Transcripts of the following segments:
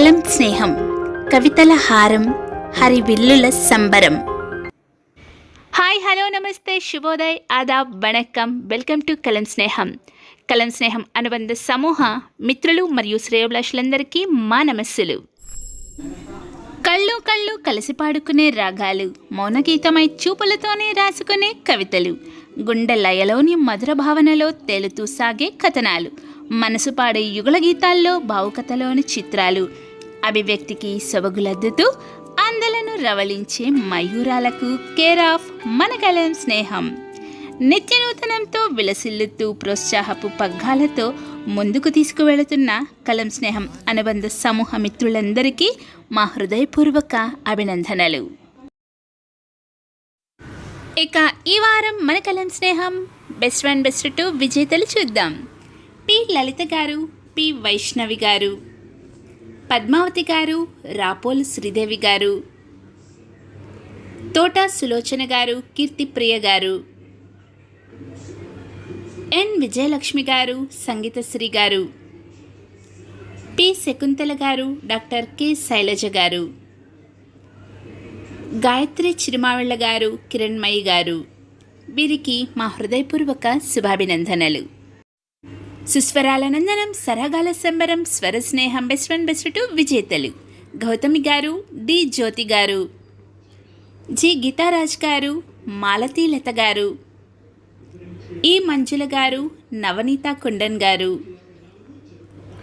కలం స్నేహం కవితల హారం హరివిల్లుల సంబరం. హాయ్ హలో నమస్తే శుభోదయ్ ఆదాబ్ వణక్కం. వెల్కమ్ టు కలం స్నేహం. కలం స్నేహం అనుబంధ సమూహ మిత్రులు మరియు శ్రేయోభిలాషులందరికీ మా నమస్సులు. కళ్ళు కళ్ళు కలిసి పాడుకునే రాగాలు మౌనగీతమై చూపులతోనే రాసుకునే కవితలు గుండె లయలోని మధుర భావనలో తేలుతూ సాగే కథనాలు మనసు పాడే యుగల గీతాల్లో భావుకథలోని చిత్రాలు అభివ్యక్తికి సొబగులద్దుతూ అందలను రవళించే మయూరాలకు కేర్ ఆఫ్ మన కలం స్నేహం. నిత్య నూతనంతో విలసిల్లుతూ ప్రోత్సాహపు పగ్గాలతో ముందుకు తీసుకువెళుతున్న కలం స్నేహం అనుబంధ సమూహ మిత్రులందరికీ మా హృదయపూర్వక అభినందనలు. ఇక ఈ వారం మన కలం స్నేహం బెస్ట్ వన్ బెస్ట్ టూ విజేతలు చూద్దాం. పి లలిత గారు పి వైష్ణవి గారు. పద్మావతి గారు రాపోలు శ్రీదేవి గారు. తోట సులోచన గారు కీర్తిప్రియ గారు. ఎన్ విజయలక్ష్మి గారు సంగీతశ్రీ గారు. పి శకుంతల గారు డాక్టర్ కె శైలజ గారు. గాయత్రి చిరుమావిళ్ళ గారు కిరణ్మయి గారు. వీరికి మా హృదయపూర్వక శుభాభినందనలు. సుస్వరాలనందనం సరగాల సంబరం స్వర స్నేహం బెస్ట్ వన్ బెస్ట్ టూ విజేతలు గౌతమి గారు డి జ్యోతి గారు. జి గీతారాజ్ గారు మాలతీ లత గారు. ఈ మంజుల గారు నవనీత కుండన్ గారు.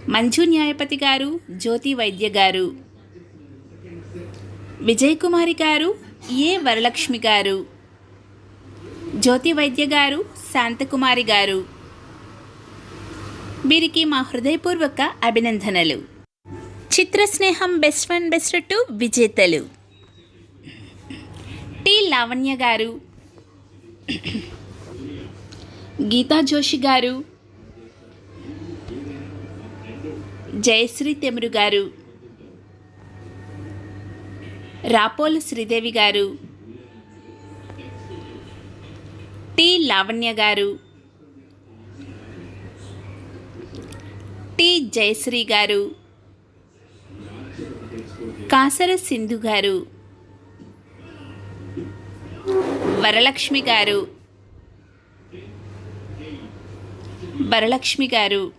మంజు న్యాయపతి గారు జ్యోతి వైద్య గారు. విజయ్ కుమారి గారు ఏ వరలక్ష్మి గారు. జ్యోతి వైద్య గారు శాంతకుమారి గారు. వీరికి మా హృదయపూర్వక అభినందనలు. చిత్ర స్నేహం బెస్ట్ వన్ బెస్ట్ టూ విజేతలు. టి. లావణ్య గారు. గీతా జోషి గారు. జయశ్రీ తెమురు గారు. రాపోలు శ్రీదేవి గారు. టి. లావణ్య గారు. టి జయశ్రీ గారు. కాసర సింధు గారు. వరలక్ష్మి గారు. వరలక్ష్మి గారు.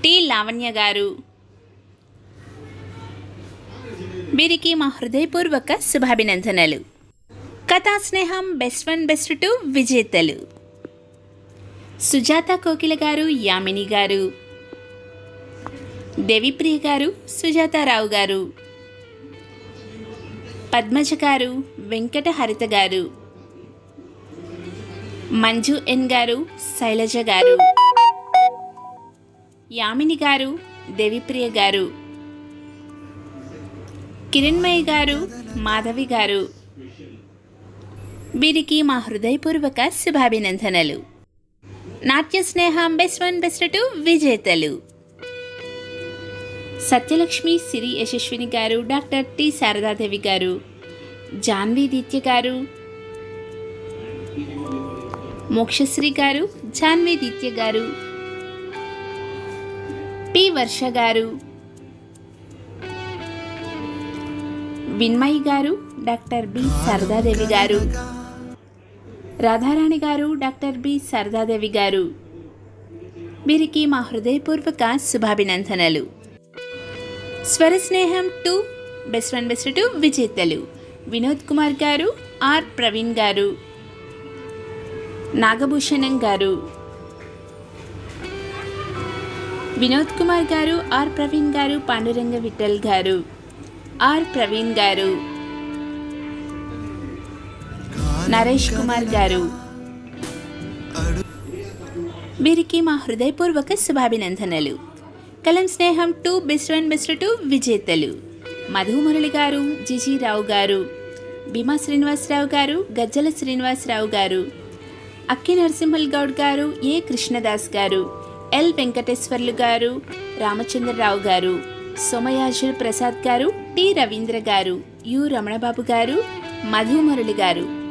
టి లావణ్య గారు. వీరికి మా హృదయపూర్వక శుభాభినందనలు. కథా స్నేహం బెస్ట్ వన్ బెస్ట్ టూ విజేతలు. సుజాత కోకిల గారు యామిని గారు. దేవిప్రియ గారు సుజాతారావు గారు. పద్మజ గారు వెంకట హరిత గారు. మంజు ఎన్ గారు శైలజ గారు. యామిని గారు దేవిప్రియ గారు. కిరణ్మయి గారు మాధవి గారు. వీరికి మా హృదయపూర్వక శుభాభినందనలు. నాట్య స్నేహం బెస్ట్ వన్ బెస్ట్ టూ విజేతలు. సత్యలక్ష్మి సిరి యశస్విని గారు డాక్టర్ టి శారదాదేవి గారు జాన్వి దిత్య గారు మోక్షశ్రీ గారు జాన్వి దిత్య గారు పి వర్ష గారు విన్మయి గారు డాక్టర్ బి శారదాదేవి గారు. రాధారాణి గారు డాక్టర్ బి. శారదాదేవి గారు. వీరికి మా హృదయపూర్వక శుభాభినందనలు. స్వర స్నేహం two best one best two విజేతలు వినోద్ కుమార్ గారు ఆర్. ప్రవీణ్ గారు. నాగభూషణం గారు. వినోద్ కుమార్ గారు ఆర్. ప్రవీణ్ గారు పాండురంగ విఠల్ గారు. ఆర్. ప్రవీణ్ గారు. నరేష్ కుమార్ గారు. వీరికి మా హృదయపూర్వక శుభాభినందనలు. కలం స్నేహం two best one best two విజేతలు. మధు మురళి గారు జిజి రావు గారు. భీమా శ్రీనివాసరావు గారు గజ్జల శ్రీనివాసరావు గారు. అక్కి నరసింహల్ గౌడ్ గారు ఏ కృష్ణదాస్ గారు. ఎల్ వెంకటేశ్వర్లు గారు రామచంద్రరావు గారు. సోమయాజుల్ ప్రసాద్ గారు టి రవీంద్ర గారు. యు రమణబాబు గారు మధు మురళి గారు.